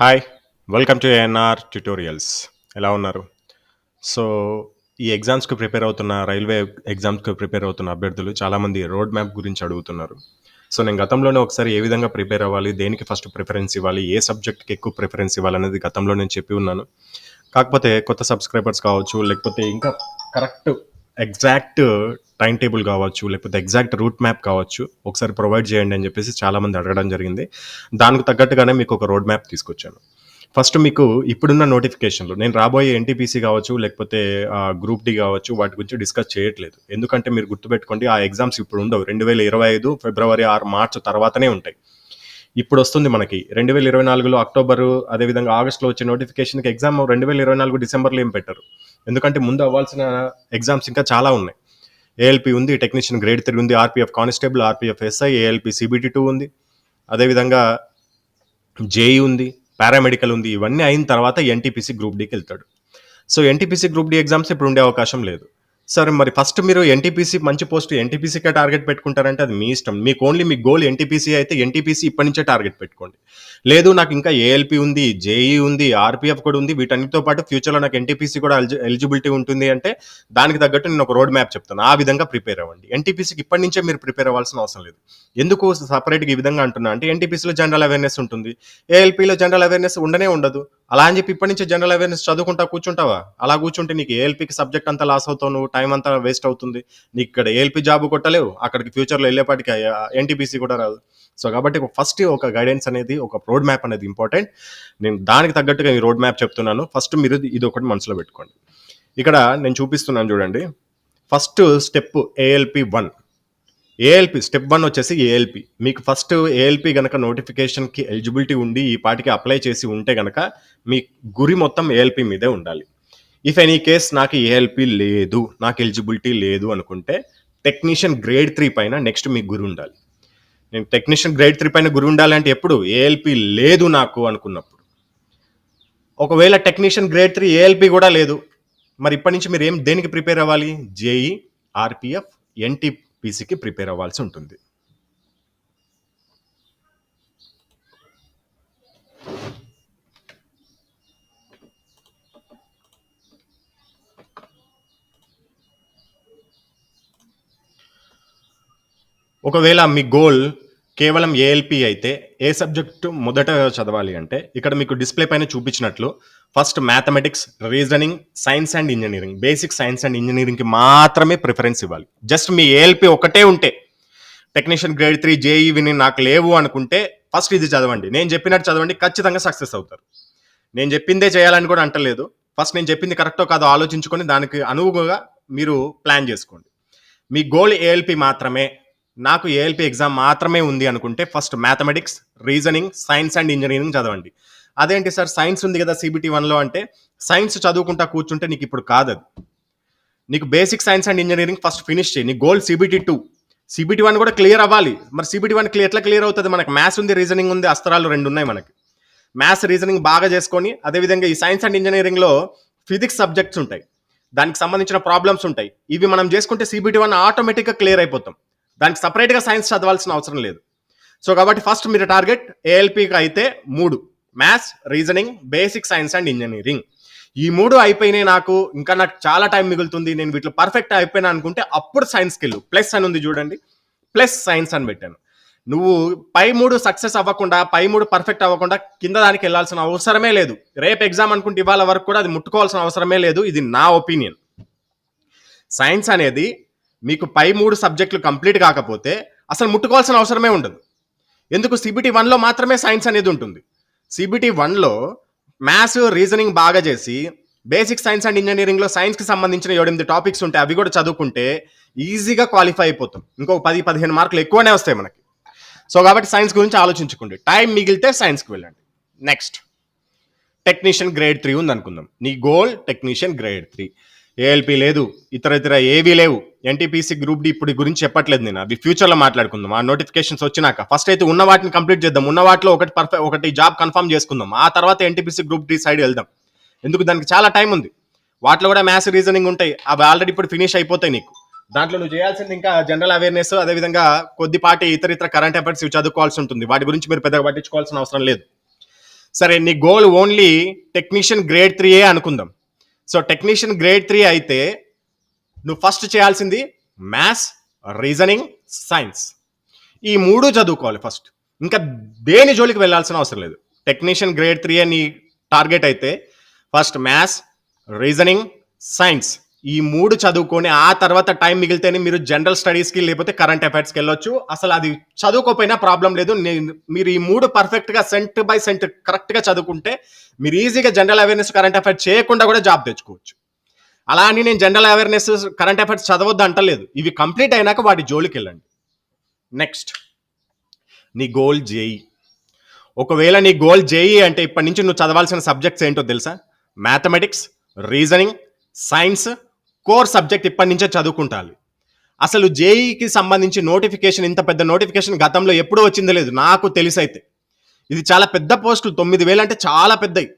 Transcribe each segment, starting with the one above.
Hi welcome to ANR tutorials ఎలా ఉన్నారు? So ఈ ఎగ్జామ్స్కి ప్రిపేర్ అవుతున్న రైల్వే ఎగ్జామ్స్కి ప్రిపేర్ అవుతున్న అభ్యర్థులు చాలామంది రోడ్ మ్యాప్ గురించి అడుగుతున్నారు. సో నేను గతంలోనే ఒకసారి ఏ విధంగా ప్రిపేర్ అవ్వాలి దేనికి ఫస్ట్ ప్రిఫరెన్స్ ఇవ్వాలి ఏ సబ్జెక్ట్కి ఎక్కువ ప్రిఫరెన్స్ ఇవ్వాలి అనేది గతంలో నేను చెప్పి ఉన్నాను. కాకపోతే కొత్త సబ్స్క్రైబర్స్ కావచ్చు లేకపోతే ఇంకా కరెక్ట్ ఎగ్జాక్ట్ టైం టేబుల్ కావచ్చు లేకపోతే ఎగ్జాక్ట్ రూట్ మ్యాప్ కావచ్చు ఒకసారి ప్రొవైడ్ చేయండి అని చెప్పేసి చాలామంది అడగడం జరిగింది. దానికి తగ్గట్టుగానే మీకు ఒక రోడ్ మ్యాప్ తీసుకొచ్చాను. ఫస్ట్ మీకు ఇప్పుడున్న నోటిఫికేషన్లు నేను రాబోయే ఎన్టీపీసీ కావచ్చు లేకపోతే గ్రూప్ డి కావచ్చు వాటి గురించి డిస్కస్ చేయట్లేదు. ఎందుకంటే మీరు గుర్తుపెట్టుకోండి ఆ ఎగ్జామ్స్ ఇప్పుడు ఉండవు. రెండు వేల ఇరవై ఐదు ఫిబ్రవరి ఆరు మార్చ్ తర్వాతనే ఉంటాయి. ఇప్పుడు వస్తుంది మనకి. రెండు వేల ఇరవై నాలుగులో అక్టోబరు అదేవిధంగా ఆగస్టులో వచ్చే నోటిఫికేషన్కి ఎగ్జామ్ రెండు వేల ఇరవై నాలుగు డిసెంబర్లో ఏం పెట్టరు. ఎందుకంటే ముందు అవ్వాల్సిన ఎగ్జామ్స్ ఇంకా చాలా ఉన్నాయి. ఏఎల్పి ఉంది టెక్నీషియన్ గ్రేడ్ త్రీ ఉంది RPF constable RPF SI ALP CBT two ఉంది. అదేవిధంగా జేఈ ఉంది పారామెడికల్ ఉంది ఇవన్నీ అయిన తర్వాత ఎన్టీపీసీ గ్రూప్ డీకి వెళ్తాడు. So NTPC group D exams ఇప్పుడు ఉండే అవకాశం లేదు. సరే మరి ఫస్ట్ మీరు ఎన్టీపీసీ మంచి పోస్ట్ ఎన్టీపీసీకే టార్గెట్ పెట్టుకుంటారంటే అది మీ ఇష్టం. మీకు ఓన్లీ మీ గోల్ ఎన్టీపీసీ అయితే ఎన్టీపీసీ ఇప్పటి నుంచే టార్గెట్ పెట్టుకోండి. లేదు నాకు ఇంకా ఏఎల్పి ఉంది జేఈ ఉంది ఆర్పీఎఫ్ కూడా ఉంది వీటన్నిటితో పాటు ఫ్యూచర్లో నాకు ఎన్టీపీసీ కూడా ఎలిజిబిలిటీ ఉంటుంది అంటే దానికి తగ్గట్టు నేను ఒక రోడ్ మ్యాప్ చెప్తాను. ఆ విధంగా ప్రిపేర్ అవ్వండి. ఎన్టీపీసీకి ఇప్పటి నుంచే మీరు ప్రిపేర్ అవ్వాల్సిన అవసరం లేదు. ఎందుకు సపరేట్గా ఈ విధంగా అంటున్నా అంటే ఎన్టీపీసీలో జనరల్ అవేర్నెస్ ఉంటుంది. ఏఎల్పీలో జనరల్ అవేర్నెస్ ఉండనే ఉండదు. అలా అని చెప్పి ఇప్పటి నుంచి జనరల్ అవేర్నెస్ చదువుకుంటా కూర్చుంటావా? అలా కూర్చుంటే నీకు ఏఎల్పీకి సబ్జెక్ట్ అంతా లాస్ అవుతావు నువ్వు టైం అంతా వేస్ట్ అవుతుంది. నీకు ఇక్కడ ఏఎల్పీ జాబ్ కొట్టలేవు అక్కడికి ఫ్యూచర్లో వెళ్ళేపాటికి ఎన్టీపీసీ కూడా రాదు. సో కాబట్టి ఫస్ట్ ఒక గైడెన్స్ అనేది ఒక రోడ్ మ్యాప్ అనేది ఇంపార్టెంట్ నేను దానికి తగ్గట్టుగా ఈ రోడ్ మ్యాప్ చెప్తున్నాను. ఫస్ట్ మీరు ఇది ఒకటి మనసులో పెట్టుకోండి. ఇక్కడ నేను చూపిస్తున్నాను చూడండి. First step ALP one ALP step one వచ్చేసి ఏఎల్పి మీకు ఫస్ట్ ఏఎల్పి గనక నోటిఫికేషన్కి ఎలిజిబిలిటీ ఉండి ఈ పాటికి అప్లై చేసి ఉంటే గనక మీ గురి మొత్తం ఏఎల్పి మీదే ఉండాలి. ఇఫ్ ఎనీ కేస్ నాకు ఏఎల్పి లేదు నాకు ఎలిజిబిలిటీ లేదు అనుకుంటే టెక్నీషియన్ గ్రేడ్ త్రీ పైన నెక్స్ట్ మీకు గురి ఉండాలి. నేను టెక్నీషియన్ గ్రేడ్ త్రీ పైన గురి ఉండాలంటే ఎప్పుడు? ఏఎల్పి లేదు నాకు అనుకున్నప్పుడు. ఒకవేళ టెక్నీషియన్ గ్రేడ్ త్రీ ఏఎల్పి కూడా లేదు మరి ఇప్పటి నుంచి మీరు ఏం దేనికి ప్రిపేర్ అవ్వాలి? జేఈ ఆర్పిఎఫ్ ఎన్టీ పీసీకి ప్రిపేర్ అవ్వాల్సి ఉంటుంది. ఒకవేళ మీ గోల్ కేవలం ఏఎల్పి అయితే ఏ సబ్జెక్టు మొదట చదవాలి అంటే ఇక్కడ మీకు డిస్ప్లే పైన చూపించినట్లు first mathematics reasoning science and engineering basic science and ఇంజనీరింగ్కి మాత్రమే ప్రిఫరెన్స్ ఇవ్వాలి. జస్ట్ మీ ఏఎల్పి ఒకటే ఉంటే టెక్నీషియన్ గ్రేడ్ త్రీ జేఈవిని నాకు లేవు అనుకుంటే ఫస్ట్ ఇది చదవండి. నేను చెప్పినట్టు చదవండి ఖచ్చితంగా సక్సెస్ అవుతారు. నేను చెప్పిందే చేయాలని కూడా అంటలేదు. ఫస్ట్ నేను చెప్పింది కరెక్టో కాదో ఆలోచించుకొని దానికి అనువుగా మీరు ప్లాన్ చేసుకోండి. మీ గోల్ ఏఎల్పి మాత్రమే నాకు ఏఎల్పి ఎగ్జామ్ మాత్రమే ఉంది అనుకుంటే first mathematics reasoning science and engineering చదవండి. అదేంటి సార్? సైన్స్ ఉంది కదా సిబిటి వన్లో అంటే సైన్స్ చదువుకుంటా కూర్చుంటే నీకు ఇప్పుడు కాదు అది నీకు basic science and engineering first finish చేయి. నీ goal CBT two CBT one కూడా క్లియర్ అవ్వాలి. మరి సిబిటి వన్ క్లియర్ ఎట్లా క్లియర్ అవుతుంది? మనకి మ్యాథ్స్ ఉంది రీజనింగ్ ఉంది అస్త్రాలు రెండు ఉన్నాయి మనకి. మ్యాథ్స్ రీజనింగ్ బాగా చేసుకొని అదేవిధంగా ఈ సైన్స్ అండ్ ఇంజనీరింగ్లో ఫిజిక్స్ సబ్జెక్ట్స్ ఉంటాయి. దానికి సంబంధించిన ప్రాబ్లమ్స్ ఉంటాయి. ఇవి మనం చేసుకుంటే సిబిటి వన్ ఆటోమేటిక్గా క్లియర్ అయిపోతాం. దానికి సపరేట్గా సైన్స్ చదవాల్సిన అవసరం లేదు. సో కాబట్టి ఫస్ట్ మీరు టార్గెట్ ఏఎల్పికి అయితే మూడు. Maths reasoning basic science and engineering ఈ మూడు అయిపోయినాయి నాకు. ఇంకా నాకు చాలా టైం మిగులుతుంది. నేను వీటిలో పర్ఫెక్ట్ అయిపోయినా అనుకుంటే అప్పుడు సైన్స్కి వెళ్ళు. ప్లస్ అని ఉంది చూడండి. ప్లస్ సైన్స్ అని పెట్టాను. నువ్వు పై మూడు సక్సెస్ అవ్వకుండా పై మూడు పర్ఫెక్ట్ అవ్వకుండా కింద దానికి వెళ్ళాల్సిన అవసరమే లేదు. రేపు ఎగ్జామ్ అనుకుంటే ఇవాళ వరకు కూడా అది ముట్టుకోవాల్సిన అవసరమే లేదు. ఇది నా ఒపీనియన్ సైన్స్ అనేది మీకు పై మూడు సబ్జెక్టులు కంప్లీట్ కాకపోతే అసలు ముట్టుకోవాల్సిన అవసరమే ఉండదు. ఎందుకు? సిబిటి వన్లో మాత్రమే సైన్స్ అనేది ఉంటుంది. సిబిటి వన్లో మ్యాథ్స్ రీజనింగ్ బాగా చేసి బేసిక్ సైన్స్ అండ్ ఇంజనీరింగ్లో సైన్స్కి సంబంధించిన ఏడెనిమిది టాపిక్స్ ఉంటాయి అవి కూడా చదువుకుంటే ఈజీగా క్వాలిఫై అయిపోతాం. ఇంకో పది పదిహేను మార్కులు ఎక్కువనే వస్తాయి మనకి. సో కాబట్టి సైన్స్ గురించి ఆలోచించుకోండి. టైం మిగిలితే సైన్స్కి వెళ్ళండి. నెక్స్ట్. టెక్నీషియన్ గ్రేడ్ త్రీ ఉంది అనుకుందాం నీ goal technician grade three. ALP లేదు ఇతర ఇతర ఏవీ లేవు. ఎన్టీపీసీ గ్రూప్ డి ఇప్పుడు గురించి చెప్పట్లేదు నేను. అవి ఫ్యూచర్లో మాట్లాడుకుందాం. ఆ నోటిఫికేషన్స్ వచ్చినాక. ఫస్ట్ అయితే ఉన్న వాటిని కంప్లీట్ చేద్దాం. ఉన్న వాటిలో ఒకటి పర్ఫెక్ట్ ఒకటి జాబ్ కన్ఫర్మ్ చేసుకుందాం. ఆ తర్వాత ఎన్టీపీసీ గ్రూప్ డి సైడ్ వెళ్దాం. ఎందుకు? దానికి చాలా టైం ఉంది. వాటిలో కూడా మ్యాథ్స్ రీజనింగ్ ఉంటాయి. అవి ఆల్రెడీ ఇప్పుడు ఫినిష్ అయిపోతాయి నీకు. దాంట్లో నువ్వు చేయాల్సింది ఇంకా జనరల్ అవేర్నెస్ అదేవిధంగా కొద్దిపాటి ఇతర ఇతర కరెంట్ అఫైర్స్ ఇవి చదువుకోవాల్సి ఉంటుంది. వాటి గురించి మీరు పెద్దగా పట్టించుకోవాల్సిన అవసరం లేదు. సరే నీ goal only technician grade three ఏ అనుకుందాం. సో టెక్నీషియన్ గ్రేడ్ త్రీ అయితే నువ్వు ఫస్ట్ చేయాల్సింది మ్యాథ్స్ రీజనింగ్ సైన్స్ ఈ మూడు చదువుకోవాలి ఫస్ట్ ఇంకా దేని జోలికి వెళ్ళాల్సిన అవసరం లేదు. టెక్నీషియన్ గ్రేడ్ త్రీ అని టార్గెట్ అయితే ఫస్ట్ మ్యాథ్స్ రీజనింగ్ సైన్స్ ఈ మూడు చదువుకొని ఆ తర్వాత టైం మిగిలితేనే మీరు జనరల్ స్టడీస్కి లేకపోతే కరెంట్ అఫైర్స్కి వెళ్ళొచ్చు అసలు అది చదువుకోపోయినా ప్రాబ్లం లేదు. నేను మీరు ఈ మూడు పర్ఫెక్ట్గా సెంట్ బై సెంట్ కరెక్ట్గా చదువుకుంటే మీరు ఈజీగా జనరల్ అవేర్నెస్ కరెంట్ అఫైర్స్ చేయకుండా కూడా జాబ్ తెచ్చుకోవచ్చు. అలా అని నేను జనరల్ అవేర్నెస్ కరెంట్ అఫైర్స్ చదవద్దు అంటలేదు. ఇవి కంప్లీట్ అయినాక వాటి జోలికి వెళ్ళండి నెక్స్ట్. నీ గోల్ జేఈ. ఒకవేళ నీ గోల్ జేఈ అంటే ఇప్పటి నుంచి నువ్వు చదవాల్సిన సబ్జెక్ట్స్ ఏంటో తెలుసా? Mathematics reasoning science core subject ఇప్పటి నుంచే చదువుకుంటాలి అసలు జేఈకి సంబంధించి నోటిఫికేషన్ ఇంత పెద్ద నోటిఫికేషన్ గతంలో ఎప్పుడూ వచ్చిందో లేదు నాకు తెలిసైతే. ఇది చాలా పెద్ద పోస్టులు తొమ్మిది వేలు అంటే చాలా పెద్దవి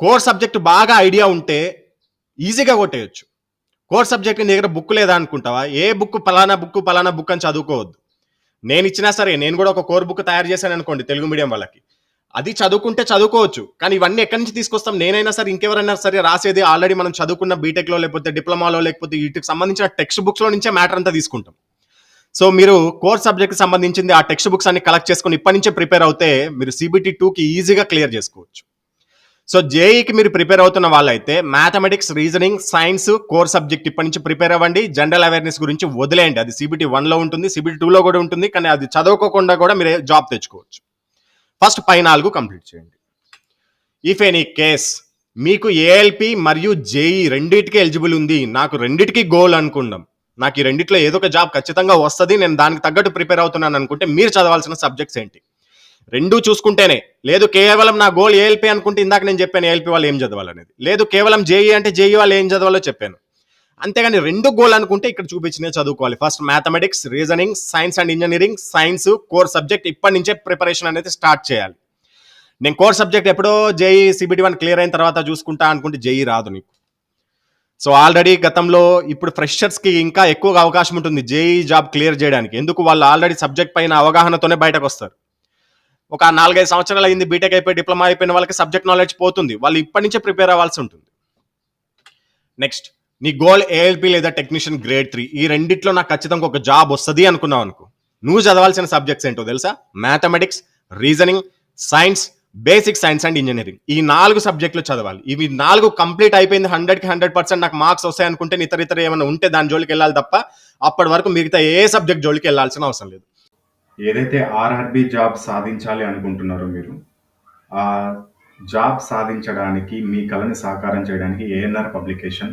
కోర్ సబ్జెక్ట్ బాగా ఐడియా ఉంటే ఈజీగా కొట్టేయచ్చు. కోర్ సబ్జెక్ట్ నీ దగ్గర బుక్ లేదా అనుకుంటావా? ఏ బుక్ పలానా బుక్ పలానా బుక్ అని చదువుకోవద్దు. నేను ఇచ్చినా సరే నేను కూడా ఒక కోర్ బుక్ తయారు చేశాను అనుకోండి తెలుగు మీడియం వాళ్ళకి. అది చదువుకుంటే చదువుకోవచ్చు. కానీ ఇవన్నీ ఎక్కడి నుంచి తీసుకొస్తాం? నేనైనా సరే ఇంకెవరైనా సరే రాసేది ఆల్రెడీ మనం చదువుకున్న బీటెక్లో లేకపోతే డిప్లొమాలో లేకపోతే వీటికి సంబంధించిన టెక్స్ట్ బుక్స్లో నుంచే మ్యాటర్ అంతా తీసుకుంటాం. సో మీరు కోర్ సబ్జెక్ట్కి సంబంధించింది ఆ టెక్స్ట్ బుక్స్ అన్ని కలెక్ట్ చేసుకుని ఇప్పటి నుంచే ప్రిపేర్ అవుతే మీరు సిబిటీ టూకి ఈజీగా క్లియర్ చేసుకోవచ్చు. సో జేఈకి మీరు ప్రిపేర్ అవుతున్న వాళ్ళైతే mathematics reasoning science core subject ఇప్పటి నుంచి ప్రిపేర్ అవ్వండి. జనరల్ అవేర్నెస్ గురించి వదిలేయండి. అది సిబిటీ వన్లో ఉంటుంది సిబిటీ టూలో కూడా ఉంటుంది. కానీ అది చదువుకోకుండా కూడా మీరు జాబ్ తెచ్చుకోవచ్చు. ఫస్ట్ పై నాలుగు కంప్లీట్ చేయండి. ఇఫ్ ఎనీ కేస్ మీకు ఏఎల్పి మరియు జేఈ రెండింటికి ఎలిజిబుల్ ఉంది. నాకు రెండింటికి గోల్ అనుకుందాం. నాకు ఈ రెండిట్లో ఏదో ఒక జాబ్ ఖచ్చితంగా వస్తుంది నేను దానికి తగ్గట్టు ప్రిపేర్ అవుతున్నాను అనుకుంటే మీరు చదవాల్సిన సబ్జెక్ట్స్ ఏంటి? రెండు చూసుకుంటేనే. లేదు కేవలం నా గోల్ ఏఎల్పి అనుకుంటే ఇందాక నేను చెప్పాను ఏఎల్పి వాళ్ళు ఏం చదవాలనేది. లేదు కేవలం జేఈ అంటే జేఈ వాళ్ళు ఏం చదవాలో చెప్పాను. అంతేగాని రెండు గోల్ అనుకుంటే ఇక్కడ చూపించిన చదువుకోవాలి. First mathematics reasoning science and engineering science core subject ఇప్పటి నుంచే ప్రిపరేషన్ అనేది స్టార్ట్ చేయాలి. నేను కోర్ సబ్జెక్ట్ ఎప్పుడో జేఈ సిబిటి వన్ క్లియర్ అయిన తర్వాత చూసుకుంటా అనుకుంటే జేఈ రాదు నీకు. సో ఆల్రెడీ గతంలో ఇప్పుడు ఫ్రెషర్స్కి ఇంకా ఎక్కువగా అవకాశం ఉంటుంది జేఈ జాబ్ క్లియర్ చేయడానికి. ఎందుకు? వాళ్ళు ఆల్రెడీ సబ్జెక్ట్ పైన అవగాహనతోనే బయటకు వస్తారు. ఒక నాలుగైదు సంవత్సరాలు అయింది బీటెక్ అయిపోయి డిప్లొమా అయిపోయిన వాళ్ళకి సబ్జెక్ట్ నాలెడ్జ్ పోతుంది. వాళ్ళు ఇప్పటి నుంచే ప్రిపేర్ అవ్వాల్సి ఉంటుంది. నెక్స్ట్ నీ గోల్ ఏఎల్పి లేదా టెక్నీషియన్ గ్రేడ్ త్రీ. ఈ రెండిట్లో నాకు ఖచ్చితంగా ఒక జాబ్ వస్తుంది అనుకున్నావు అనుకో. నువ్వు చదవాల్సిన సబ్జెక్ట్స్ ఏంటో తెలుసా? Mathematics reasoning science basic science and engineering ఈ నాలుగు సబ్జెక్టులు చదవాలి. ఇవి నాలుగు కంప్లీట్ అయిపోయింది హండ్రెడ్కి హండ్రెడ్ పర్సెంట్ నాకు మార్క్స్ వస్తాయనుకుంటే ఇతర ఇతర ఏమైనా ఉంటే దాని జోలికి వెళ్ళాలి తప్ప అప్పటి వరకు మిగతా ఏ సబ్జెక్ట్ జోలికి వెళ్ళాల్సిన అవసరం లేదు. ఏదైతే ఆర్ఆర్బి జాబ్ సాధించాలి అనుకుంటున్నారో మీరు ఆ జాబ్ సాధించడానికి మీ కళని సాకారం చేయడానికి ఏఎన్ఆర్ పబ్లికేషన్